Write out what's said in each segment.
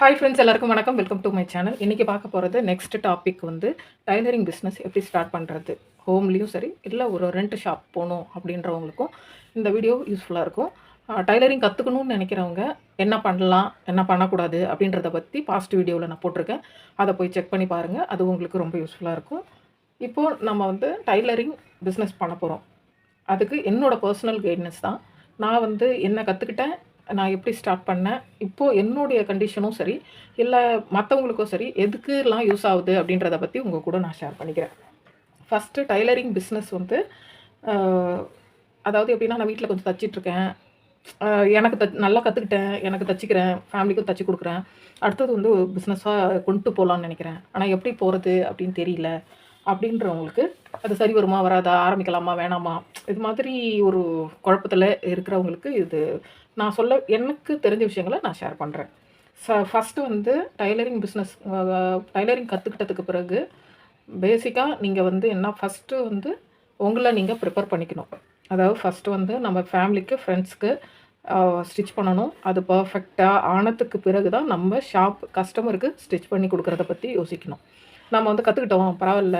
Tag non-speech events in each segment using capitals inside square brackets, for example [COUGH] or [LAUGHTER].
Hi friends எல்லாருக்கும் வணக்கம். Welcome to my channel இன்றைக்கி பார்க்க போகிறது நெக்ஸ்ட் டாபிக் வந்து டைலரிங் பிஸ்னஸ் எப்படி ஸ்டார்ட் பண்ணுறது ஹோம்லேயும் சரி இல்லை ஒரு ரெண்ட் ஷாப் போகணும் அப்படின்றவங்களுக்கும் இந்த வீடியோ யூஸ்ஃபுல்லாக இருக்கும். டைலரிங் கற்றுக்கணும்னு நினைக்கிறவங்க என்ன பண்ணலாம் என்ன பண்ணக்கூடாது அப்படின்றத பற்றி பாஸ்ட் வீடியோவில் நான் போட்டிருக்கேன். அதை போய் செக் பண்ணி பாருங்கள் அது உங்களுக்கு ரொம்ப யூஸ்ஃபுல்லாக இருக்கும். இப்போது நம்ம வந்து டைலரிங் பிஸ்னஸ் பண்ண போகிறோம் அதுக்கு என்னோடய பர்சனல் கைட்னஸ் தான். நான் வந்து என்ன கற்றுக்கிட்டேன் நான் எப்படி ஸ்டார்ட் பண்ணேன்? இப்போது என்னுடைய கண்டிஷனும் சரி இல்லை மற்றவங்களுக்கும் சரி எதுக்குலாம் யூஸ் ஆகுது அப்படின்றத பற்றி உங்கள் கூட நான் ஷேர் பண்ணிக்கிறேன். ஃபஸ்ட்டு டைலரிங் பிஸ்னஸ் வந்து அதாவது எப்படின்னா நான் வீட்டில் கொஞ்சம் தச்சிட்ருக்கேன் எனக்கு த நல்லா கற்றுக்கிட்டேன் எனக்கு தச்சிக்கிறேன் ஃபேமிலிக்கும் தச்சு கொடுக்குறேன். அடுத்தது வந்து ஒரு பிஸ்னஸாக கொண்டு போகலான்னு நினைக்கிறேன். ஆனால் எப்படி போகிறது அப்படின்னு தெரியல. அப்படின்றவங்களுக்கு அது சரி வருமா வராதா ஆரம்பிக்கலாமா வேணாமா இது மாதிரி ஒரு குழப்பத்தில் இருக்கிறவங்களுக்கு இது நான் சொல்ல எனக்கு தெரிஞ்ச விஷயங்களை நான் ஷேர் பண்ணுறேன் ச ஃபஸ்ட்டு வந்து டைலரிங் பிஸ்னஸ் டைலரிங் கற்றுக்கிட்டதுக்கு பிறகு பேசிக்காக நீங்கள் வந்து என்ன ஃபஸ்ட்டு வந்து உங்களை நீங்கள் ப்ரிப்பேர் பண்ணிக்கணும். அதாவது ஃபஸ்ட்டு வந்து நம்ம ஃபேமிலிக்கு ஃப்ரெண்ட்ஸ்க்கு ஸ்டிச் பண்ணணும். அது பர்ஃபெக்டாக ஆனதுக்கு பிறகு தான் நம்ம ஷாப் கஸ்டமருக்கு ஸ்டிச் பண்ணி கொடுக்குறத பற்றி யோசிக்கணும். நம்ம வந்து கற்றுக்கிட்டோம் பரவாயில்ல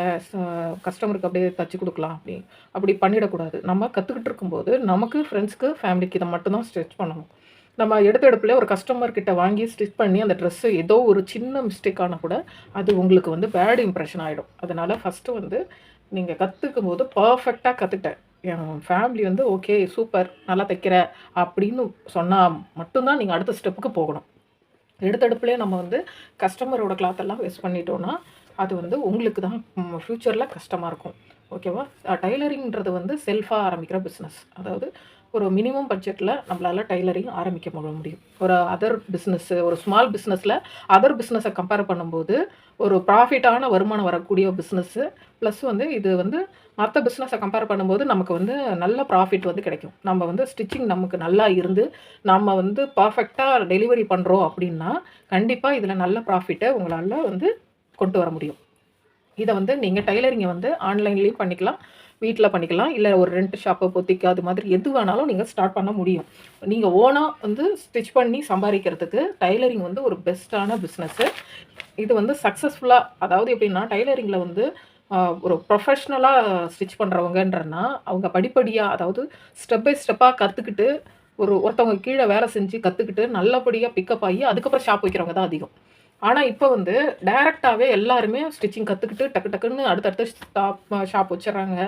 கஸ்டமருக்கு அப்படியே தச்சு கொடுக்கலாம் அப்படி. அப்படி பண்ணிடக்கூடாது. நம்ம கற்றுக்கிட்டு இருக்கும்போது நமக்கு ஃப்ரெண்ட்ஸ்க்கு ஃபேமிலிக்கு இதை மட்டும்தான் ஸ்டிச் பண்ணணும். நம்ம எடுத்த எடுப்புல ஒரு கஸ்டமர் கிட்ட வாங்கி ஸ்டிச் பண்ணி அந்த ட்ரெஸ்ஸு ஏதோ ஒரு சின்ன மிஸ்டேக் ஆனால் கூட அது உங்களுக்கு வந்து பேட் இம்ப்ரெஷன் ஆகிடும் அதனால் ஃபஸ்ட்டு வந்து நீங்கள் கற்றுக்கும் போது பர்ஃபெக்டாக கற்றுக்கிட்டேன் என் ஃபேமிலி வந்து ஓகே சூப்பர் நல்லா தைக்கிற அப்படின்னு சொன்னால் மட்டும்தான் நீங்கள் அடுத்த ஸ்டெப்புக்கு போகணும். எடுத்தடுப்புலேயே நம்ம வந்து கஸ்டமரோட கிளாத்தெல்லாம் வேஸ்ட் பண்ணிட்டோன்னா அது வந்து உங்களுக்கு தான். ஃப்யூச்சரில் கஷ்டமாக இருக்கும். ஓகேவா டைலரிங்கிறது வந்து செல்ஃபாக ஆரம்பிக்கிற பிஸ்னஸ் அதாவது ஒரு மினிமம் பட்ஜெட்டில் நம்மளால் டைலரிங் ஆரம்பிக்க முடியும். ஒரு அதர் பிஸ்னஸ்ஸு ஒரு ஸ்மால் பிஸ்னஸில் அதர் பிஸ்னஸை கம்பேர் பண்ணும்போது ஒரு ப்ராஃபிட்டான வருமானம் வரக்கூடிய பிஸ்னஸ்ஸு ப்ளஸ் வந்து இது வந்து மற்ற பிஸ்னஸை கம்பேர் பண்ணும்போது நமக்கு வந்து நல்ல ப்ராஃபிட் வந்து கிடைக்கும். நம்ம வந்து ஸ்டிச்சிங் நமக்கு நல்லா இருந்து நம்ம வந்து பர்ஃபெக்டாக டெலிவரி பண்ணுறோம் அப்படின்னா கண்டிப்பாக இதில் நல்ல ப்ராஃபிட்டை உங்களால் வந்து கொண்டு வர முடியும். இதை வந்து நீங்கள் டைலரிங்கை வந்து ஆன்லைன்லேயும் பண்ணிக்கலாம் வீட்டில் பண்ணிக்கலாம். இல்லை ஒரு ரெண்ட் ஷாப்பை பொத்திக்கு அது மாதிரி எது வேணாலும் நீங்கள் ஸ்டார்ட் பண்ண முடியும். நீங்கள் ஓனாக வந்து ஸ்டிச் பண்ணி சம்பாதிக்கிறதுக்கு டைலரிங் வந்து ஒரு பெஸ்ட்டான பிஸ்னஸ்ஸு இது வந்து சக்ஸஸ்ஃபுல்லாக அதாவது எப்படின்னா டைலரிங்கில் வந்து ஒரு ப்ரொஃபஷ்னலாக ஸ்டிச் பண்ணுறவங்கன்றனா அவங்க படிப்படியாக அதாவது ஸ்டெப் பை ஸ்டெப்பாக கற்றுக்கிட்டு ஒரு ஒருத்தவங்க கீழே வேலை செஞ்சு கற்றுக்கிட்டு நல்லபடியாக பிக்கப் ஆகி அதுக்கப்புறம் ஷாப் வைக்கிறவங்க தான் அதிகம். ஆனால் இப்போ வந்து டைரெக்டாகவே எல்லாருமே ஸ்டிச்சிங் கற்றுக்கிட்டு டக்கு டக்குன்னு அடுத்தடுத்த ஸ்டாப் ஷாப் வச்சிடுறாங்க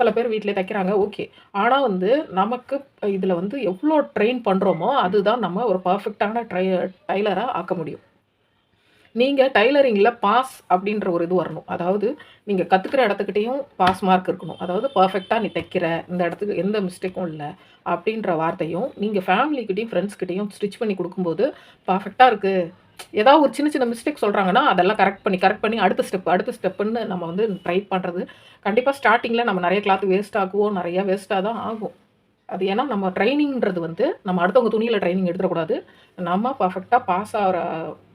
சில பேர் வீட்டிலே தைக்கிறாங்க ஓகே ஆனால் வந்து நமக்கு இதில் வந்து எவ்வளோ ட்ரெயின் பண்ணுறோமோ அதுதான் நம்ம ஒரு பர்ஃபெக்டான ட்ரை டைலராக ஆக்க முடியும். நீங்கள் டைலரிங்கில் பாஸ் அப்படின்ற ஒரு இது வரணும். அதாவது நீங்கள் கற்றுக்கிற இடத்துக்கிட்டேயும் பாஸ் மார்க் இருக்கணும். அதாவது பர்ஃபெக்டாக நீ தைக்கிற இந்த இடத்துக்கு எந்த மிஸ்டேக்கும் இல்லை அப்படின்ற வார்த்தையும் நீங்கள் ஃபேமிலிக்கிட்டையும் ஃப்ரெண்ட்ஸ்கிட்டையும் ஸ்டிச் பண்ணி கொடுக்கும்போது பர்ஃபெக்டாக இருக்குது ஏதாவது ஒரு சின்ன சின்ன மிஸ்டேக் சொல்கிறாங்கன்னா அதெல்லாம் கரெக்ட் பண்ணி கரெக்ட் பண்ணி அடுத்த ஸ்டெப் அடுத்த ஸ்டெப்புன்னு நம்ம வந்து ட்ரை பண்ணுறது கண்டிப்பாக ஸ்டார்டிங்கில் நம்ம நிறைய கிளாத் வேஸ்ட் ஆகுவோம் நிறையா வேஸ்ட்டாக தான் ஆகும். அது ஏன்னா நம்ம ட்ரைனிங்கிறது வந்து நம்ம அடுத்தவங்க துணியில் ட்ரைனிங் எடுத்துடக்கூடாது. நம்ம பர்ஃபெக்டாக பாஸ் ஆகிற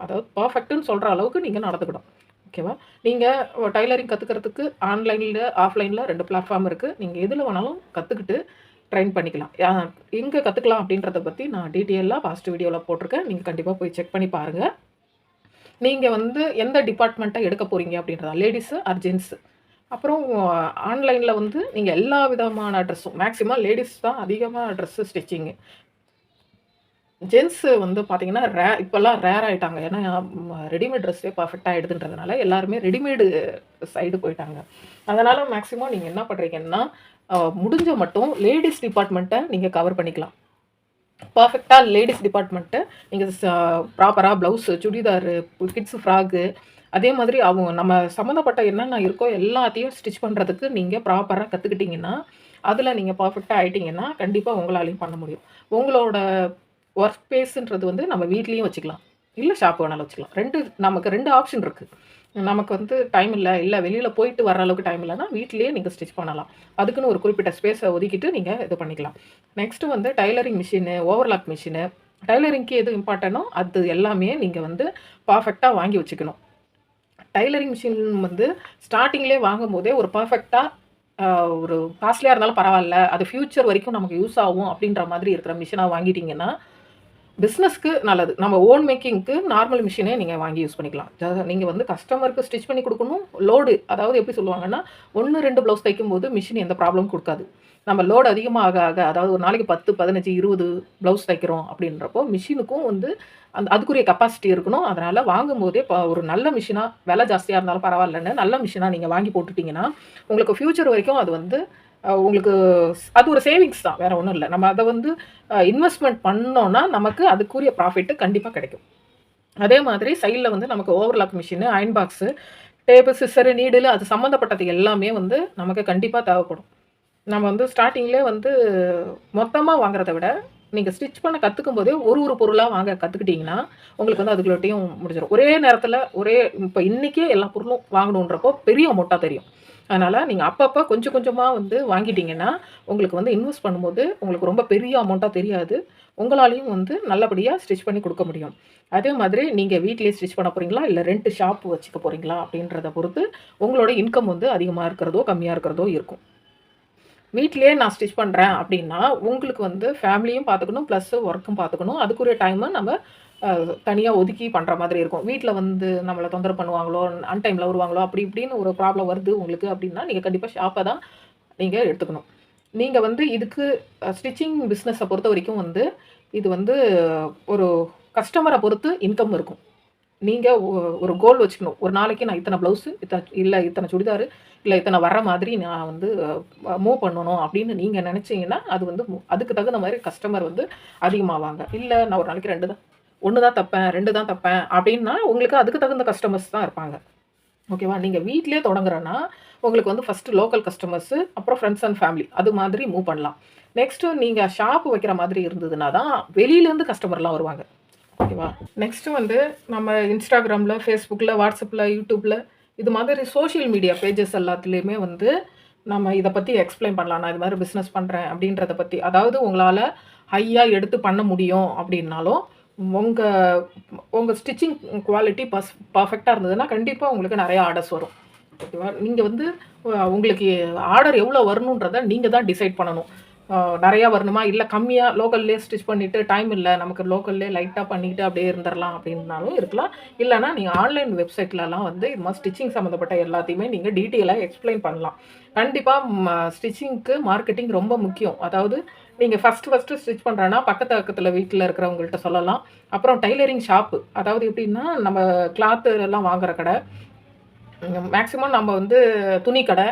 அதாவது பர்ஃபெக்ட்டுன்னு சொல்கிற அளவுக்கு நீங்கள் நடந்துக்கணும். ஓகேவா நீங்கள் டைலரிங் கற்றுக்கிறதுக்கு ஆன்லைனில் ஆஃப்லைனில் ரெண்டு பிளாட்ஃபார்ம் இருக்குது நீங்கள் எதில் வேணாலும் கற்றுக்கிட்டு ட்ரெயின் பண்ணிக்கலாம். எங்கே கற்றுக்கலாம் அப்படின்றத பற்றி நான் டீட்டெயிலாக பாஸ்ட் வீடியோவில் போட்டிருக்கேன். நீங்கள் கண்டிப்பாக போய் செக் பண்ணி பாருங்கள் நீங்கள் வந்து எந்த டிபார்ட்மெண்ட்டை எடுக்க போகிறீங்க அப்படின்றதா? லேடிஸு ஆர் ஜென்ஸு அப்புறம் ஆன்லைனில் வந்து நீங்கள் எல்லா விதமான ட்ரெஸ்ஸும் மேக்ஸிமம் லேடிஸ் தான் அதிகமாக ட்ரெஸ்ஸு ஸ்டிச்சிங்கு ஜென்ஸு வந்து பார்த்தீங்கன்னா ரே இப்போல்லாம் ரேர் ஆகிட்டாங்க ஏன்னா ரெடிமேட் ட்ரெஸ்ஸே பர்ஃபெக்டாக ஆகிடுதுன்றதுனால எல்லாருமே ரெடிமேடு சைடு போயிட்டாங்க. அதனால் மேக்ஸிமம் நீங்கள் என்ன பண்ணுறீங்கன்னா முடிஞ்ச மட்டும் லேடிஸ் டிபார்ட்மெண்ட்டை நீங்கள் கவர் பண்ணிக்கலாம். பர்ஃபெக்டாக லேடிஸ் டிபார்ட்மெண்ட்டை நீங்கள் ப்ராப்பராக ப்ளவுஸு சுடிதாரு கிட்ஸு ஃப்ராக்கு அதே மாதிரி அவங்க நம்ம சம்மந்தப்பட்ட என்னென்ன இருக்கோ எல்லாத்தையும் ஸ்டிச் பண்ணுறதுக்கு நீங்கள் ப்ராப்பராக கற்றுக்கிட்டிங்கன்னா அதில் நீங்கள் பர்ஃபெக்டாக ஆகிட்டிங்கன்னா கண்டிப்பாக உங்களாலையும் பண்ண முடியும். உங்களோட ஒர்க் ஸ்பேஸுன்றது வந்து நம்ம வீட்லேயும் வச்சுக்கலாம். இல்லை ஷாப் வேணாலும் வச்சுக்கலாம். ரெண்டு நமக்கு ரெண்டு ஆப்ஷன் இருக்குது நமக்கு வந்து டைம் இல்லை இல்லை வெளியில் போயிட்டு வர அளவுக்கு டைம் இல்லைன்னா வீட்லேயே நீங்கள் ஸ்டிச் பண்ணலாம். அதுக்குன்னு ஒரு குறிப்பிட்ட ஸ்பேஸை ஒதுக்கிட்டு நீங்கள் இது பண்ணிக்கலாம். நெக்ஸ்ட்டு வந்து டைலரிங் மிஷினு ஓவர்லாக் மிஷினு டைலரிங்க்கு எது இம்பார்ட்டனோ அது எல்லாமே நீங்கள் வந்து பர்ஃபெக்டாக வாங்கி வச்சுக்கணும். டைலரிங் மிஷின் வந்து ஸ்டார்டிங்லேயே வாங்கும் போதே ஒரு பர்ஃபெக்டாக ஒரு காஸ்ட்லியாக இருந்தாலும் பரவாயில்ல. அது ஃப்யூச்சர் வரைக்கும் நமக்கு யூஸ் ஆகும் அப்படின்ற மாதிரி இருக்கிற மிஷினாக வாங்கிட்டிங்கன்னா பிஸ்னஸ்க்கு நல்லது. நம்ம ஓன் மேக்கிங்க்கு நார்மல் மிஷினே நீங்கள் வாங்கி யூஸ் பண்ணிக்கலாம். நீங்கள் வந்து கஸ்டமருக்கு ஸ்டிச் பண்ணி கொடுக்கணும். லோடு அதாவது எப்படி சொல்லுவாங்கன்னா ஒன்று ரெண்டு ப்ளவுஸ் தைக்கும் போது மிஷின் எந்த ப்ராப்ளமும் கொடுக்காது. நம்ம லோடு அதிகமாக ஆக ஆக அதாவது ஒரு நாளைக்கு பத்து பதினஞ்சு இருபது ப்ளவுஸ் தைக்கிறோம் அப்படின்றப்போ மிஷினுக்கும் வந்து அந்த அதுக்குரிய கெப்பாசிட்டி இருக்கணும். அதனால் வாங்கும்போதே இப்போ ஒரு நல்ல மிஷினாக விலை ஜாஸ்தியாக இருந்தாலும் பரவாயில்லன்னு நல்ல மிஷினாக நீங்கள் வாங்கி போட்டுட்டிங்கன்னா உங்களுக்கு ஃப்யூச்சர் வரைக்கும் அது வந்து உங்களுக்கு அது ஒரு சேவிங்ஸ் தான் வேறு ஒன்றும் இல்லை. நம்ம அதை வந்து இன்வெஸ்ட்மெண்ட் பண்ணோன்னா நமக்கு அதுக்குரிய ப்ராஃபிட்டு கண்டிப்பாக கிடைக்கும். அதே மாதிரி சைடில் வந்து நமக்கு overlock machine iron box table scissor needle அது சம்மந்தப்பட்டது எல்லாமே வந்து நமக்கு கண்டிப்பாக தேவைப்படும். நம்ம வந்து ஸ்டார்டிங்லேயே வந்து மொத்தமாக வாங்குறத விட நீங்கள் ஸ்டிச் பண்ண கற்றுக்கும் போதே ஒரு ஒரு பொருளாக வாங்க கற்றுக்கிட்டிங்கன்னா உங்களுக்கு வந்து அதுக்குள்ளட்டையும் முடிஞ்சிடும் ஒரே நேரத்தில் ஒரே இப்போ இன்றைக்கே எல்லா பொருளும் வாங்கணுன்றப்போ பெரிய அமௌண்ட்டாக தெரியும். அதனால் நீங்கள் அப்பப்போ கொஞ்சம் கொஞ்சமாக வந்து வாங்கிட்டீங்கன்னா உங்களுக்கு வந்து இன்வெஸ்ட் பண்ணும்போது உங்களுக்கு ரொம்ப பெரிய அமௌண்ட்டாக தெரியாது. உங்களாலையும் வந்து நல்லபடியாக ஸ்டிச் பண்ணி கொடுக்க முடியும். அதே மாதிரி நீங்கள் வீட்டிலேயே ஸ்டிச் பண்ண போகிறீங்களா இல்லை ரெண்டு ஷாப் வச்சுக்க போகிறீங்களா அப்படின்றத பொறுத்து உங்களோட இன்கம் வந்து அதிகமாக இருக்கிறதோ கம்மியாக இருக்கிறதோ இருக்கும். வீட்டிலே நான் ஸ்டிச் பண்ணுறேன் அப்படின்னா உங்களுக்கு வந்து ஃபேமிலியும் பார்த்துக்கணும் ப்ளஸ் ஒர்க்கும் பார்த்துக்கணும் அதுக்குரிய டைமை நம்ம தனியாக ஒதுக்கி பண்ணுற மாதிரி இருக்கும். வீட்டில் வந்து நம்மளை தொந்தரவு பண்ணுவாங்களோ அன்டைமில் வருவாங்களோ அப்படி இப்படின்னு ஒரு ப்ராப்ளம் வருது உங்களுக்கு அப்படின்னா நீங்கள் கண்டிப்பாக ஷாப்பை தான் நீங்கள் எடுத்துக்கணும். நீங்கள் வந்து இதுக்கு ஸ்டிச்சிங் பிஸ்னஸை பொறுத்த வரைக்கும் வந்து இது வந்து ஒரு கஸ்டமரை பொறுத்து இன்கம் இருக்கும். நீங்கள் ஒரு கோல் வச்சுக்கணும். ஒரு நாளைக்கு நான் இத்தனை ப்ளவுஸு இத்தனை இல்லை இத்தனை சுடிதாரு இல்லை இத்தனை வர மாதிரி நான் வந்து மூவ் பண்ணணும் அப்படின்னு நீங்கள் நினச்சிங்கன்னா அது வந்து மு- அதுக்கு தகுந்த மாதிரி கஸ்டமர் வந்து அதிகமாவாங்க. இல்லை நான் ஒரு நாளைக்கு ரெண்டு தான். ஒன்று தான் தப்பேன் ரெண்டு தான் தப்பேன் அப்படின்னா உங்களுக்கு அதுக்கு தகுந்த கஸ்டமர்ஸ் தான் இருப்பாங்க. ஓகேவா நீங்கள் வீட்டிலே தொடங்குறேன்னா உங்களுக்கு வந்து ஃபஸ்ட்டு லோக்கல் கஸ்டமர்ஸு அப்புறம் ஃப்ரெண்ட்ஸ் அண்ட் ஃபேமிலி அது மாதிரி மூவ் பண்ணலாம். நெக்ஸ்ட்டு நீங்கள் ஷாப் வைக்கிற மாதிரி இருந்ததுன்னா தான் வெளியிலேருந்து கஸ்டமர்லாம் வருவாங்க. ஓகேவா நெக்ஸ்ட்டு வந்து நம்ம இன்ஸ்டாகிராமில் ஃபேஸ்புக்கில் வாட்ஸ்அப்பில் யூடியூப்பில் இது மாதிரி சோஷியல் மீடியா பேஜஸ் எல்லாத்துலேயுமே வந்து நம்ம இதை பற்றி எக்ஸ்பிளைன் பண்ணலாம். நான் இது மாதிரி பிஸ்னஸ் பண்ணுறேன் அப்படின்றத பற்றி அதாவது உங்களால் ஹையாக எடுத்து பண்ண முடியும் அப்படின்னாலும் உங்கள் உங்கள் ஸ்டிச்சிங் குவாலிட்டி பஸ் பர்ஃபெக்டாக இருந்ததுன்னா கண்டிப்பாக உங்களுக்கு நிறைய ஆர்டர்ஸ் வரும். ஓகேவா நீங்கள் வந்து உங்களுக்கு ஆர்டர் எவ்வளோ வரணுன்றதை நீங்கள் தான் டிசைட் பண்ணணும். நிறையா வரணுமா? இல்லை கம்மியாக லோக்கல்லே ஸ்டிச் பண்ணிவிட்டு டைம் இல்லை நமக்கு லோக்கல்லே லைட்டாக பண்ணிவிட்டு அப்படியே இருந்துடலாம் அப்படின்னாலும் இருக்கலாம். இல்லைனா நீங்கள் ஆன்லைன் வெப்சைட்லலாம் வந்து இது மாதிரி ஸ்டிச்சிங் சம்மந்தப்பட்ட எல்லாத்தையுமே நீங்கள் டீட்டெயிலாக எக்ஸ்பிளைன் பண்ணலாம். கண்டிப்பாக ஸ்டிச்சிங்க்கு மார்க்கெட்டிங் ரொம்ப முக்கியம். அதாவது நீங்கள் ஃபஸ்ட்டு ஃபஸ்ட்டு ஸ்டிச் பண்ணுறேன்னா பக்கத்து பக்கத்தில் வீட்டில் இருக்கிறவங்கள்ட்ட சொல்லலாம். அப்புறம் டைலரிங் ஷாப்பு அதாவது எப்படின்னா நம்ம கிளாத்து எல்லாம் வாங்குற கடை. மேக்ஸிமம் நம்ம வந்து துணி கடை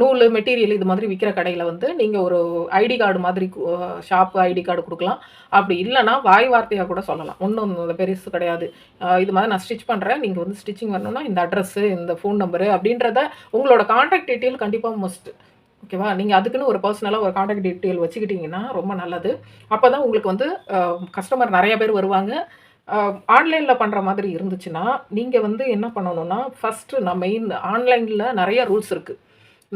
நூல் மெட்டீரியல் இது மாதிரி விற்கிற கடையில் வந்து நீங்கள் ஒரு ஐடி கார்டு மாதிரி ஷாப்பு ஐடி கார்டு கொடுக்கலாம். அப்படி இல்லைன்னா வாய் வார்த்தையாக கூட சொல்லலாம். ஒன்றும் பெருசு கிடையாது. இது மாதிரி நான் ஸ்டிச் பண்ணுறேன் நீங்கள் வந்து ஸ்டிச்சிங் வரணும்னா இந்த அட்ரஸ்ஸு இந்த ஃபோன் நம்பரு அப்படின்றத உங்களோட காண்டாக்ட் டீட்டெயில் கண்டிப்பாக மஸ்ட்டு ஓகேவா? நீங்கள் அதுக்குன்னு ஒரு பர்சனலாக ஒரு காண்டாக்ட் டீட்டெயில் வச்சுக்கிட்டிங்கன்னா ரொம்ப நல்லது. அப்போ தான் உங்களுக்கு வந்து கஸ்டமர் நிறைய பேர் வருவாங்க. ஆன்லைனில் பண்ணுற மாதிரி இருந்துச்சுன்னா நீங்கள் வந்து என்ன பண்ணணும்னா ஃபஸ்ட்டு நம்ம மெயின் ஆன்லைனில் நிறைய ரூல்ஸ் இருக்குது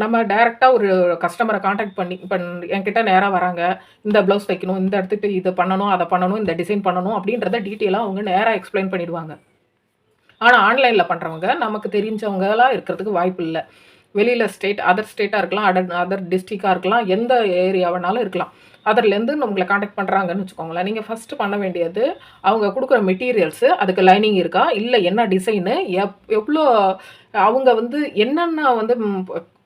நம்ம டைரெக்டாக ஒரு கஸ்டமரை காண்டாக்ட் பண்ணி இப்போ என்கிட்ட நேராக வராங்க. இந்த ப்ளவுஸ் தைக்கணும் இந்த இடத்துக்கு இதை பண்ணணும் அதை பண்ணணும் இந்த டிசைன் பண்ணணும் அப்படின்றத டீட்டெயிலாக அவங்க நேராக எக்ஸ்பிளைன் பண்ணிடுவாங்க. ஆனால் ஆன்லைனில் பண்ணுறவங்க நமக்கு தெரிஞ்சவங்களாக இருக்கிறதுக்கு வாய்ப்பு இல்லை. வெளியில் ஸ்டேட் அதர் ஸ்டேட்டாக இருக்கலாம் அதர் அதர் டிஸ்ட்ரிக்டாக இருக்கலாம் எந்த ஏரியா வேணாலும் இருக்கலாம். அதர்லேருந்து உங்களை காண்டாக்ட் பண்ணுறாங்கன்னு வச்சுக்கோங்களேன். நீங்கள் ஃபஸ்ட்டு பண்ண வேண்டியது அவங்க கொடுக்குற மெட்டீரியல்ஸு அதுக்கு லைனிங் இருக்கா? இல்லை என்ன டிசைனு எப் எவ்வளோ அவங்க வந்து என்னென்ன வந்து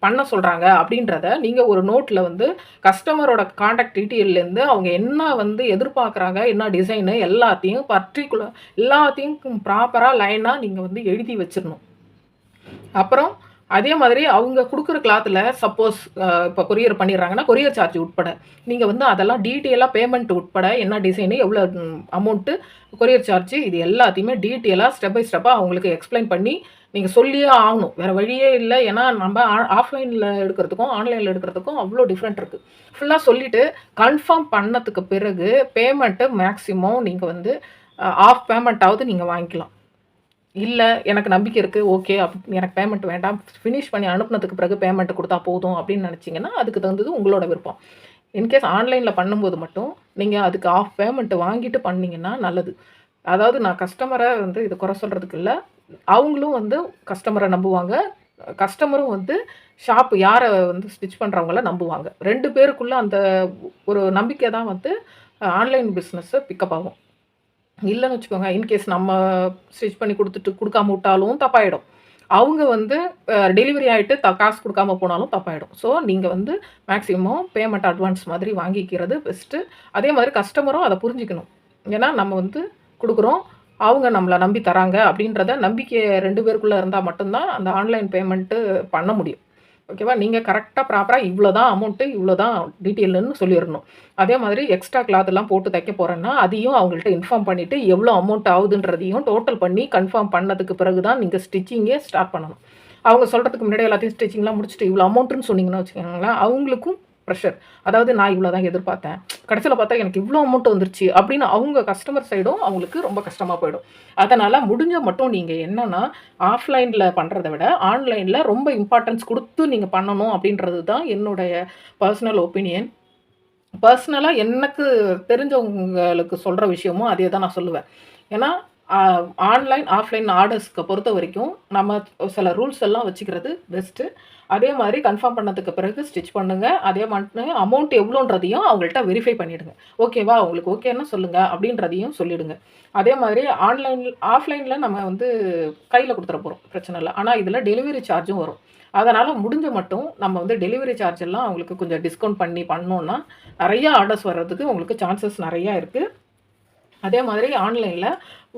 பண்ண சொல்கிறாங்க அப்படின்றத நீங்கள் ஒரு நோட்டில் வந்து கஸ்டமரோட காண்டாக்ட் டீட்டெயிலேருந்து அவங்க என்ன வந்து எதிர்பார்க்குறாங்க என்ன டிசைனு எல்லாத்தையும் பர்டிகுலர் எல்லாத்தையும் ப்ராப்பராக லைனாக நீங்கள் வந்து எழுதி வச்சிடணும் அப்புறம் அதே மாதிரி அவங்க கொடுக்குற கிளாத்தில் சப்போஸ் இப்போ கொரியர் பண்ணிடுறாங்கன்னா கொரியர் சார்ஜ் உட்பட. நீங்கள் வந்து அதெல்லாம் டீட்டெயிலாக பேமெண்ட் உட்பட என்ன டிசைனு எவ்வளோ அமௌண்ட்டு கொரியர் சார்ஜ் இது எல்லாத்தையுமே டீட்டெயிலாக ஸ்டெப் பை ஸ்டெப்பாக அவங்களுக்கு எக்ஸ்பிளைன் பண்ணி நீங்கள் சொல்லியே ஆகணும். வேறு வழியே இல்லை. ஏன்னா நம்ம ஆஃப்லைனில் எடுக்கிறதுக்கும் ஆன்லைனில் எடுக்கிறதுக்கும் அவ்வளோ டிஃப்ரெண்ட் இருக்குது ஃபுல்லாக சொல்லிவிட்டு கன்ஃபார்ம் பண்ணதுக்கு பிறகு பேமெண்ட்டு மேக்ஸிமம் நீங்கள் வந்து ஆஃப் பேமெண்ட்டாவது நீங்கள் வாங்கிக்கலாம். இல்லை எனக்கு நம்பிக்கை இருக்குது ஓகே அப் எனக்கு பேமெண்ட் வேண்டாம் ஃபினிஷ் பண்ணி அனுப்புனதுக்கு பிறகு பேமெண்ட் கொடுத்தா போதும் அப்படின்னு நினச்சிங்கன்னா அதுக்கு தகுந்தது உங்களோட விருப்பம். இன்கேஸ் ஆன்லைனில் பண்ணும்போது மட்டும் நீங்கள் அதுக்கு ஆஃப் பேமெண்ட்டு வாங்கிட்டு பண்ணிங்கன்னா நல்லது. அதாவது நான் கஸ்டமரை வந்து இது குறை சொல்கிறதுக்கு இல்லை அவங்களும் வந்து கஸ்டமரை நம்புவாங்க கஸ்டமரும் வந்து ஷாப் யாரை வந்து ஸ்டிச் பண்ணுறவங்கள நம்புவாங்க. ரெண்டு பேருக்குள்ளே அந்த ஒரு நம்பிக்கை தான் வந்து ஆன்லைன் பிஸ்னஸ்ஸை பிக்கப் ஆகும். இல்லைன்னு வச்சுக்கோங்க இன்கேஸ் நம்ம ஸ்டிச் பண்ணி கொடுத்துட்டு கொடுக்காம விட்டாலும் தப்பாயிடும். அவங்க வந்து டெலிவரி ஆகிட்டு த காசு கொடுக்காம போனாலும் தப்பாயிடும். ஸோ நீங்கள் வந்து மேக்ஸிமம் பேமெண்ட் அட்வான்ஸ் மாதிரி வாங்கிக்கிறது பெஸ்ட்டு அதே மாதிரி கஸ்டமரும் அதை புரிஞ்சுக்கணும். ஏன்னா நம்ம வந்து கொடுக்குறோம் அவங்க நம்மளை நம்பி தராங்க அப்படின்றத நம்பிக்கை ரெண்டு பேருக்குள்ளே இருந்தால் மட்டும்தான் அந்த ஆன்லைன் பேமெண்ட்டு பண்ண முடியும். ஓகேவா? நீங்கள் கரெக்டாக ப்ராப்பராக இவ்வளோ தான் அமௌண்ட்டு இவ்வளோ தான் டீட்டெயில்னு சொல்லிடணும். அதே மாதிரி எக்ஸ்ட்ரா கிளாத்லாம் போட்டு தைக்க போகிறேன்னா அதையும் அவங்கள்ட்ட இன்ஃபார்ம் பண்ணிவிட்டு எவ்வளோ அமௌண்ட் ஆகுதுன்றதையும் டோட்டல் பண்ணி கன்ஃபார்ம் பண்ணதுக்கு பிறகு தான் நீங்கள் ஸ்டிச்சிங்கே ஸ்டார்ட் பண்ணணும். அவங்க சொல்கிறதுக்கு முன்னாடி எல்லாத்தையும் ஸ்டிச்சிங்லாம் முடிச்சுட்டு இவ்வளோ அமௌண்ட்டுன்னு சொன்னீங்கன்னா வச்சுக்கோங்களேன் அவங்களுக்கும் ப்ரெஷர் அதாவது நான் இவ்வளோ தான் எதிர்பார்த்தேன். கடைசியில் பார்த்தா எனக்கு இவ்வளோ அமௌண்ட் வந்துருச்சு அப்படின்னு அவங்க கஸ்டமர் சைடும் அவங்களுக்கு ரொம்ப கஷ்டமாக போயிடும். அதனால் முடிஞ்ச மட்டும் நீங்கள் என்னென்னா ஆஃப்லைனில் பண்ணுறத விட ஆன்லைனில் ரொம்ப இம்பார்ட்டன்ஸ் கொடுத்து நீங்கள் பண்ணணும் அப்படின்றது தான் என்னுடைய பர்சனல் ஒப்பீனியன் பர்சனலாக எனக்கு தெரிஞ்சவங்களுக்கு சொல்கிற விஷயமும் அதே தான் நான் சொல்லுவேன். ஏன்னா ஆன்லைன் ஆஃப்லைன் ஆர்டர்ஸ்க்கு பொறுத்த வரைக்கும் நம்ம சில ரூல்ஸ் எல்லாம் வச்சுக்கிறது பெஸ்ட்டு அதே மாதிரி கன்ஃபார்ம் பண்ணதுக்கு பிறகு ஸ்டிச் பண்ணுங்கள் அதே மாதிரி அமௌண்ட் எவ்வளோன்றதையும் அவங்கள்ட்ட வெரிஃபை பண்ணிவிடுங்க ஓகேவா உங்களுக்கு ஓகேன்னா சொல்லுங்கள் அப்படின்றதையும் சொல்லிவிடுங்க அதே மாதிரி ஆன்லைன் ஆஃப்லைனில் நம்ம வந்து கையில் கொடுத்துட போகிறோம் பிரச்சனை இல்லை. ஆனால் இதில் டெலிவரி சார்ஜும் வரும். அதனால் முடிஞ்ச மட்டும் நம்ம வந்து டெலிவரி சார்ஜ் எல்லாம் அவங்களுக்கு கொஞ்சம் டிஸ்கவுண்ட் பண்ணி பண்ணோன்னா நிறையா ஆர்டர்ஸ் வர்றதுக்கு உங்களுக்கு சான்சஸ் நிறையா இருக்குது அதே மாதிரி ஆன்லைனில்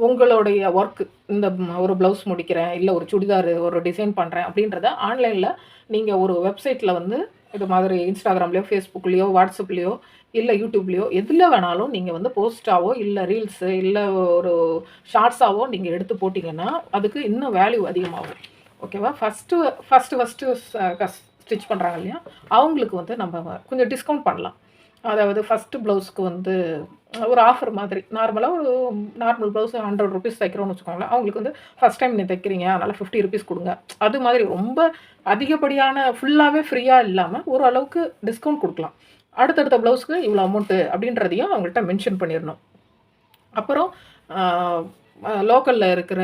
உங்களுடைய ஒர்க் இந்த ஒரு ப்ளவுஸ் முடிக்கிறேன் இல்லை ஒரு சுடிதார் ஒரு டிசைன் பண்ணுறேன் அப்படின்றத ஆன்லைனில் நீங்கள் ஒரு வெப்சைட்டில் வந்து இது மாதிரி இன்ஸ்டாகிராம்லேயோ ஃபேஸ்புக்லேயோ வாட்ஸ்அப்லேயோ இல்லை யூடியூப்லேயோ எதில் வேணாலும் நீங்கள் வந்து போஸ்ட்டாவோ இல்லை ரீல்ஸு இல்லை ஒரு ஷார்ட்ஸாவோ நீங்கள் எடுத்து போட்டிங்கன்னா அதுக்கு இன்னும் வேல்யூ அதிகமாகும். ஓகேவா ஃபஸ்ட்டு ஃபஸ்ட்டு ஃபஸ்ட்டு ஸ்டிச் பண்ணுறாங்க இல்லையா? அவங்களுக்கு வந்து நம்ம கொஞ்சம் டிஸ்கவுண்ட் பண்ணலாம். அதாவது ஃபஸ்ட்டு ப்ளவுஸ்க்கு வந்து ஒரு ஆஃபர் மாதிரி. நார்மலாக ஒரு நார்மல் ப்ளவுஸ் ஹண்ட்ரட் ருபீஸ் தைக்கிறோம்னு வச்சுக்கோங்களேன். அவங்களுக்கு வந்து ஃபஸ்ட் டைம் நீ தைக்கிறீங்க அதனால் ஃபிஃப்டி ருபீஸ் கொடுங்க. அது மாதிரி ரொம்ப அதிகப்படியான ஃபுல்லாகவே ஃப்ரீயாக இல்லாமல் ஓரளவுக்கு டிஸ்கவுண்ட் கொடுக்கலாம். அடுத்தடுத்த ப்ளவுஸ்க்கு இவ்வளோ அமௌண்ட்டு அப்படின்றதையும் அவங்கள்ட்ட மென்ஷன் பண்ணிடணும். அப்புறம் லோக்கலில் இருக்கிற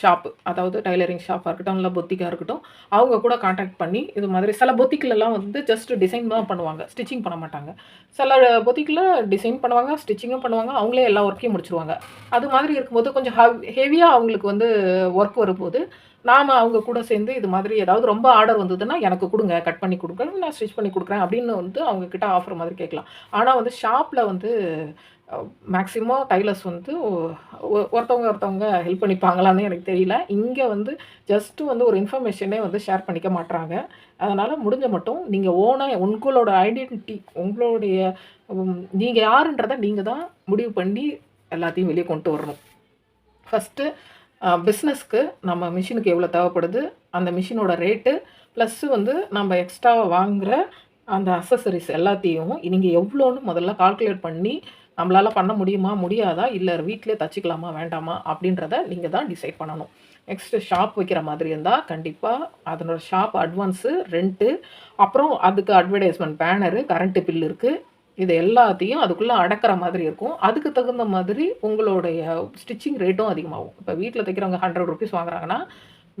ஷாப்பு அதாவது டைலரிங் ஷாப்பாக இருக்கட்டும் இல்லை பொத்திக்காக இருக்கட்டும் அவங்க கூட காண்டாக்ட் பண்ணி இது மாதிரி சில பொத்திக்கிலலாம் வந்து ஜஸ்ட் டிசைன் தான் பண்ணுவாங்க. ஸ்டிச்சிங் பண்ண மாட்டாங்க. சில பொத்திக்கில் டிசைன் பண்ணுவாங்க ஸ்டிச்சிங்கும் பண்ணுவாங்க அவங்களே எல்லா ஒர்க்கையும் முடிச்சிருவாங்க. அது மாதிரி இருக்கும்போது கொஞ்சம் ஹெவியாக அவங்களுக்கு வந்து ஒர்க் வரும்போது நாம் அவங்க கூட சேர்ந்து இது மாதிரி ஏதாவது ரொம்ப ஆர்டர் வந்ததுன்னா எனக்கு கொடுங்க கட் பண்ணி கொடுக்குறேன் நான் ஸ்டிச் பண்ணி கொடுக்குறேன் அப்படின்னு வந்து அவங்கக்கிட்ட ஆஃபர் மாதிரி கேட்கலாம். ஆனால் வந்து ஷாப்பில் வந்து மேக்ஸிமம் டைலர்ஸ் வந்து ஒருத்தவங்க ஒருத்தவங்க ஹெல்ப் பண்ணிப்பாங்களான்னு எனக்கு தெரியல. இங்கே வந்து ஜஸ்ட்டு வந்து ஒரு இன்ஃபர்மேஷனே வந்து ஷேர் பண்ணிக்க மாட்டுறாங்க அதனால் முடிஞ்ச மட்டும் நீங்கள் ஓனாக உங்களோட ஐடென்டிட்டி உங்களுடைய நீங்கள் யாருன்றதை நீங்கள் தான் முடிவு பண்ணி எல்லாத்தையும் வெளியே கொண்டு வரணும். ஃபஸ்ட்டு பிஸ்னஸ்க்கு நம்ம மிஷினுக்கு எவ்வளோ தேவைப்படுது அந்த மிஷினோட ரேட்டு ப்ளஸ்ஸு வந்து நம்ம எக்ஸ்ட்ரா வாங்குகிற அந்த அசசரிஸ் எல்லாத்தையும் நீங்கள் எவ்வளோன்னு முதல்ல கால்குலேட் பண்ணி நம்மளால் பண்ண முடியுமா முடியாதா? இல்லை வீட்டிலே தச்சுக்கலாமா வேண்டாமா? அப்படின்றத நீங்கள் தான் டிசைட் பண்ணணும். நெக்ஸ்ட்டு ஷாப் வைக்கிற மாதிரி இருந்தால் கண்டிப்பாக அதனோட ஷாப் அட்வான்ஸு ரெண்ட்டு அப்புறம் அதுக்கு அட்வர்டைஸ்மெண்ட் பேனரு கரண்ட்டு பில் இருக்குது இது எல்லாத்தையும் அதுக்குள்ளே அடக்கிற மாதிரி இருக்கும். அதுக்கு தகுந்த மாதிரி உங்களுடைய ஸ்டிச்சிங் ரேட்டும் அதிகமாகும். இப்போ வீட்டில் தைக்கிறவங்க ஹண்ட்ரட் ருபீஸ் வாங்குறாங்கன்னா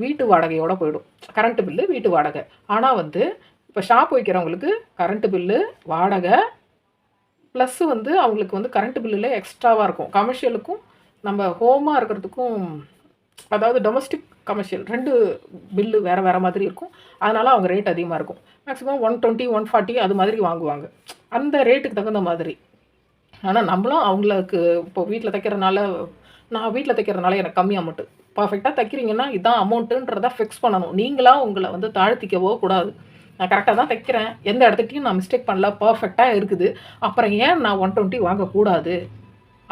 வீட்டு வாடகையோடு போயிடும். கரண்ட்டு பில்லு வீட்டு வாடகை. ஆனால் வந்து இப்போ ஷாப் வைக்கிறவங்களுக்கு கரண்ட்டு பில்லு வாடகை ப்ளஸ்ஸு வந்து அவங்களுக்கு வந்து கரண்ட் பில்லில் எக்ஸ்ட்ராவாக இருக்கும். கமர்ஷியலுக்கும் நம்ம ஹோமாக இருக்கிறதுக்கும் அதாவது டொமஸ்டிக் கமர்ஷியல் ரெண்டு பில்லு வேறு வேறு மாதிரி இருக்கும். அதனால் அவங்க ரேட் அதிகமாக இருக்கும். Maximum one twenty one forty அது மாதிரி வாங்குவாங்க. அந்த ரேட்டுக்கு தகுந்த மாதிரி. ஆனால் நம்மளும் அவங்களுக்கு இப்போ வீட்டில் தைக்கிறதுனால நான் வீட்டில் தைக்கிறதுனால எனக்கு கம்மி அமௌண்ட்டு பர்ஃபெக்டாக தைக்கிறீங்கன்னா இதுதான் அமௌண்ட்டுன்றதை ஃபிக்ஸ் பண்ணணும். நீங்களாக உங்களை வந்து தாழ்த்திக்கவோ கூடாது. நான் கரெக்டாக தான் தைக்கிறேன். எந்த இடத்துட்டையும் நான் மிஸ்டேக் பண்ணல. பர்ஃபெக்டாக இருக்குது. அப்புறம் ஏன் நான் ஒன் டுவெண்ட்டி வாங்கக்கூடாது?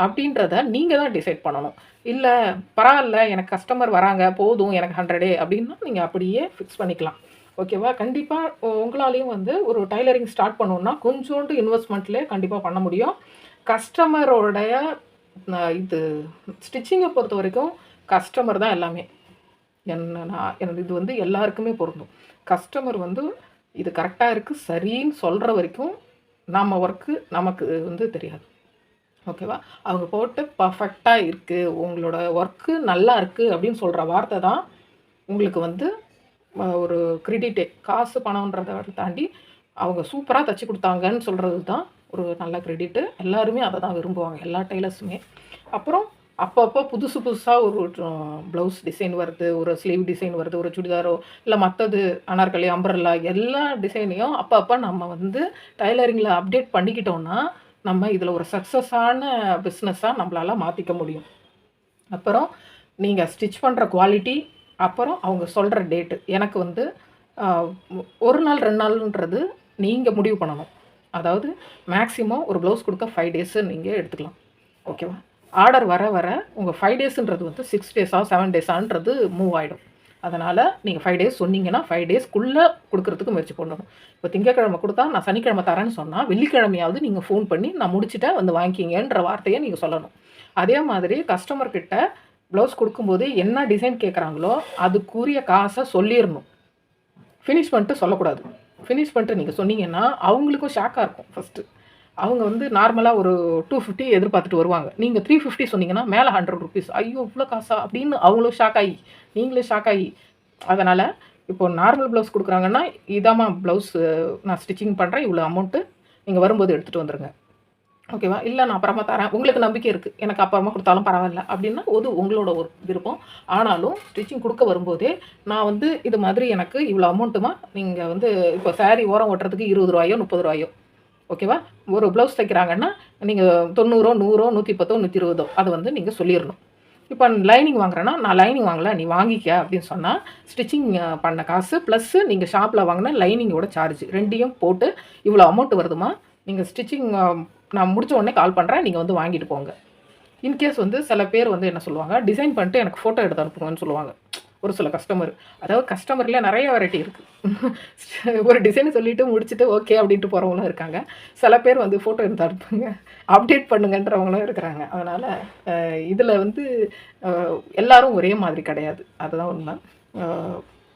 அப்படின்றத நீங்கள் தான் டிசைட் பண்ணணும். இல்லை பரவாயில்ல எனக்கு கஸ்டமர் வராங்க போதும் எனக்கு ஹண்ட்ரடே அப்படின்னா நீங்கள் அப்படியே ஃபிக்ஸ் பண்ணிக்கலாம். ஓகேவா கண்டிப்பாக உங்களாலேயும் வந்து ஒரு டைலரிங் ஸ்டார்ட் பண்ணணுன்னா கொஞ்சோண்டு இன்வெஸ்ட்மெண்ட்லேயே கண்டிப்பாக பண்ண முடியும். கஸ்டமரோடைய இது ஸ்டிச்சிங்கை பொறுத்த வரைக்கும் கஸ்டமர் தான் எல்லாமே. என்ன நான் இது வந்து எல்லாருக்குமே பொருந்தும். கஸ்டமர் வந்து இது கரெக்டாக இருக்குது சரின்னு சொல்கிற வரைக்கும் நம்ம ஒர்க்கு நமக்கு வந்து தெரியாது. ஓகேவா அவங்க போட்டு பர்ஃபெக்டாக இருக்குது உங்களோட ஒர்க்கு நல்லா இருக்குது அப்படின்னு சொல்கிற வார்த்தை தான் உங்களுக்கு வந்து ஒரு கிரெடிட்டே காசு பணன்றதை தாண்டி அவங்க சூப்பராக தைச்சி கொடுத்தாங்கன்னு சொல்கிறது தான் ஒரு நல்ல கிரெடிட்டு எல்லாருமே அதை தான் விரும்புவாங்க எல்லா டெய்லர்ஸுமே அப்புறம் அப்பப்போ புதுசு புதுசாக ஒரு ப்ளவுஸ் டிசைன் வருது ஒரு ஸ்லீவ் டிசைன் வருது ஒரு சுடிதாரோ இல்லை மற்றது அனார்கலி அம்பரல்லா எல்லா டிசைனையும் அப்பப்போ நம்ம வந்து டைலரிங்கில் அப்டேட் பண்ணிக்கிட்டோம்னா நம்ம இதில் ஒரு சக்ஸஸான பிஸ்னஸாக நம்மளால் மாற்றிக்க முடியும். அப்புறம் நீங்கள் ஸ்டிச் பண்ணுற குவாலிட்டி அப்புறம் அவங்க சொல்கிற டேட்டு எனக்கு வந்து ஒரு நாள் ரெண்டு நாள்ன்றது நீங்கள் முடிவு பண்ணணும். அதாவது மேக்ஸிமம் ஒரு ப்ளவுஸ் கொடுக்க ஃபைவ் டேஸு நீங்கள் எடுத்துக்கலாம். ஓகேவா ஆர்டர் வர வர உங்கள் ஃபைவ் டேஸுன்றது வந்து சிக்ஸ் டேஸா செவன் டேஸான்றது மூவ் ஆகிடும் அதனால் நீங்கள் ஃபைவ் டேஸ் சொன்னீங்கன்னா ஃபைவ் டேஸ்க்குள்ளே கொடுக்கறதுக்கு முயற்சி பண்ணணும் இப்போ திங்கக்கிழமை கொடுத்தா நான் சனிக்கிழமை தரேன்னு சொன்னால் வெள்ளிக்கிழமையாவது நீங்கள் ஃபோன் பண்ணி நான் முடிச்சுட்டேன் வந்து வாங்கிக்கிங்கன்ற வார்த்தையை நீங்கள் சொல்லணும். அதே மாதிரி கஸ்டமர் கிட்ட ப்ளவுஸ் கொடுக்கும்போது என்ன டிசைன் கேட்குறாங்களோ அதுக்குரிய காசை சொல்லிடணும். ஃபினிஷ் பண்ணிட்டு சொல்லக்கூடாது. ஃபினிஷ் பண்ணிட்டு நீங்கள் சொன்னீங்கன்னா அவங்களுக்கும் ஷாக்காக இருக்கும் ஃபஸ்ட்டு அவங்க வந்து நார்மலாக ஒரு டூ ஃபிஃப்டி எதிர்பார்த்துட்டு வருவாங்க. நீங்கள் த்ரீ ஃபிஃப்டி சொன்னீங்கன்னா மேலே ஹண்ட்ரட் ருபீஸ் ஐயோ இவ்வளோ காசா? அப்படின்னு அவங்களும் ஷாக் ஆகி நீங்களே ஷாக் ஆகி. அதனால் இப்போ நார்மல் ப்ளவுஸ் கொடுக்குறாங்கன்னா இதாம்மா ப்ளவுஸ் நான் ஸ்டிச்சிங் பண்ணுறேன் இவ்வளோ அமௌண்ட்டு நீங்கள் வரும்போது எடுத்துகிட்டு வந்துடுங்க ஓகேவா இல்லை நான் அப்புறமா தரேன். உங்களுக்கு நம்பிக்கை இருக்குது எனக்கு அப்புறமா கொடுத்தாலும் பரவாயில்ல. அப்படின்னா அது உங்களோட ஒரு விருப்பம். ஆனாலும் ஸ்டிச்சிங் கொடுக்க வரும்போதே நான் வந்து இது மாதிரி எனக்கு இவ்வளோ அமௌண்ட்டுமா நீங்கள் வந்து இப்போ சாரீ ஓரம் ஓட்டுறதுக்கு இருபது ரூபாயோ முப்பது ரூபாயோ ஓகேவா? ஒரு ப்ளவுஸ் தைக்கிறாங்கன்னா நீங்கள் தொண்ணூறோ நூறோ நூற்றி பத்தோ நூற்றி இருபதோ அது வந்து நீங்கள் சொல்லிடணும் இப்போ லைனிங் வாங்குறேன்னா நான் லைனிங் வாங்கல நீ வாங்கிக்க அப்படின்னு சொன்னால் ஸ்டிச்சிங் பண்ண காசு ப்ளஸ்ஸு நீங்கள் ஷாப்பில் வாங்கின லைனிங்கோட சார்ஜ் ரெண்டையும் போட்டு இவ்வளோ அமௌண்ட் வருதுமா? நீங்கள் ஸ்டிச்சிங் நான் முடிச்ச உடனே கால் பண்ணுறேன் நீங்கள் வந்து வாங்கிட்டு போங்க. இன்கேஸ் வந்து சில பேர் வந்து என்ன சொல்லுவாங்க டிசைன் பண்ணிட்டு எனக்கு ஃபோட்டோ எடுத்து அனுப்புங்கன்னு சொல்லுவாங்க. ஒரு சில கஸ்டமர் அதாவது கஸ்டமரில் நிறைய வெரைட்டி இருக்குது [LAUGHS] ஒரு டிசைன் சொல்லிவிட்டு முடிச்சுட்டு ஓகே அப்படின்ட்டு போகிறவங்களும் இருக்காங்க. சில பேர் வந்து ஃபோட்டோ எடுத்து அனுப்புங்க அப்டேட் பண்ணுங்கன்றவங்களும் இருக்கிறாங்க. அதனால் இதில் வந்து எல்லாரும் ஒரே மாதிரி கிடையாது. அதுதான் உண்மை.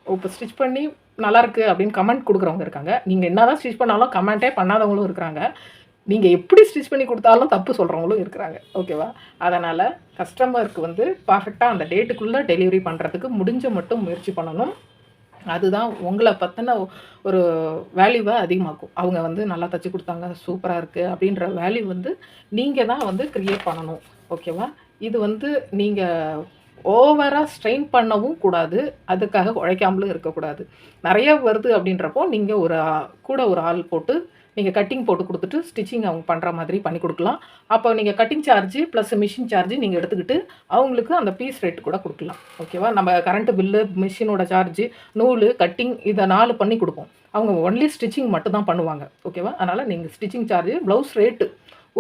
இப்போ ஸ்டிச் பண்ணி நல்லாயிருக்கு அப்படின்னு கமெண்ட் கொடுக்குறவங்க இருக்காங்க. நீங்கள் என்னதான் ஸ்டிச் பண்ணாலும் கமெண்ட்டே பண்ணாதவங்களும் இருக்கிறாங்க. நீங்கள் எப்படி ஸ்டிச் பண்ணி கொடுத்தாலும் தப்பு சொல்கிறவங்களும் இருக்கிறாங்க. ஓகேவா அதனால் கஸ்டமருக்கு வந்து பர்ஃபெக்டாக அந்த டேட்டுக்குள்ளே டெலிவரி பண்ணுறதுக்கு முடிஞ்ச மட்டும் முயற்சி பண்ணணும். அதுதான் உங்களை பற்றின ஒரு வேல்யூவை அதிகமாக்கும். அவங்க வந்து நல்லா தச்சு கொடுத்தாங்க சூப்பராக இருக்குது அப்படின்ற வேல்யூ வந்து நீங்கள் தான் வந்து க்ரியேட் பண்ணணும். ஓகேவா இது வந்து நீங்கள் ஓவராக ஸ்ட்ரெயின் பண்ணவும் கூடாது. அதுக்காக உழைக்காமலும் இருக்கக்கூடாது. நிறைய வருது அப்படின்றப்போ நீங்கள் ஒரு கூட ஒரு ஆள் போட்டு நீங்கள் கட்டிங் போட்டு கொடுத்துட்டு ஸ்டிச்சிங் அவங்க பண்ணுற மாதிரி பண்ணி கொடுக்கலாம். அப்போ நீங்கள் cutting charge plus machine charge நீங்கள் எடுத்துக்கிட்டு அவங்களுக்கு அந்த பீஸ் ரேட் கூட கொடுக்கலாம். ஓகேவா நம்ம கரண்ட் பில்லு மிஷினோட சார்ஜ் நூல் கட்டிங் இதை நாலு பண்ணி கொடுப்போம். அவங்க ஒன்லி ஸ்டிச்சிங் மட்டும் தான் பண்ணுவாங்க ஓகேவா அதனால் நீங்கள் ஸ்டிச்சிங் சார்ஜ் ப்ளவுஸ் ரேட்டு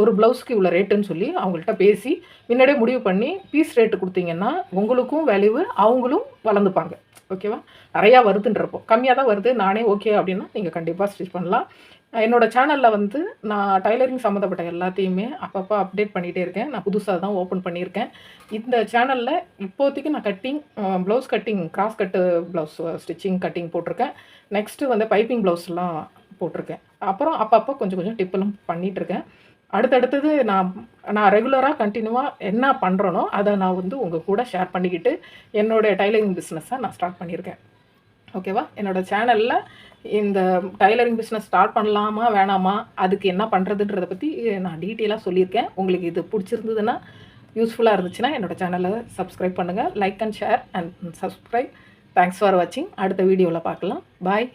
ஒரு ப்ளவுஸ்க்கு இவ்வளோ ரேட்டுன்னு சொல்லி அவங்கள்ட்ட பேசி முன்னாடியே முடிவு பண்ணி பீஸ் ரேட்டு கொடுத்தீங்கன்னா உங்களுக்கும் வேல்யூவு அவங்களும் வளர்ந்துப்பாங்க. ஓகேவா நிறையா வருதுன்றப்போ. கம்மியாக தான் வருது. நானே ஓகே அப்படின்னா நீங்கள் கண்டிப்பாக ஸ்டிச் பண்ணலாம். என்னோடய சேனலில் வந்து நான் டைலரிங் சம்மந்தப்பட்ட எல்லாத்தையுமே அப்பப்போ அப்டேட் பண்ணிகிட்டே இருக்கேன். நான் புதுசாக தான் ஓப்பன் பண்ணியிருக்கேன். இந்த சேனலில் இப்போதைக்கு நான் cutting blouse cutting cross cut blouse stitching cutting போட்டிருக்கேன். நெக்ஸ்ட்டு வந்து பைப்பிங் ப்ளவுஸ்லாம் போட்டிருக்கேன். அப்புறம் அப்பப்போ கொஞ்சம் கொஞ்சம் டிப்பெல்லாம் பண்ணிகிட்ருக்கேன் அடுத்தடுத்தது நான் நான் ரெகுலராக கண்டினியூவாக என்ன பண்ணுறனோ அதை நான் வந்து உங்கள் கூட ஷேர் பண்ணிக்கிட்டு என்னோடய டைலரிங் பிஸ்னஸை நான் ஸ்டார்ட் பண்ணியிருக்கேன். ஓகேவா? என்னோட சேனலில் இந்த டைலரிங் பிஸ்னஸ் ஸ்டார்ட் பண்ணலாமா வேணாமா அதுக்கு என்ன பண்ணுறதுன்றதை பற்றி நான் டீட்டெயிலாக சொல்லியிருக்கேன். உங்களுக்கு இது பிடிச்சிருந்ததுன்னா யூஸ்ஃபுல்லாக இருந்துச்சுன்னா என்னோட சேனலை சப்ஸ்கிரைப் பண்ணுங்கள் like and share and subscribe thanks for வாட்சிங் அடுத்த வீடியோவில் பார்க்கலாம். பாய்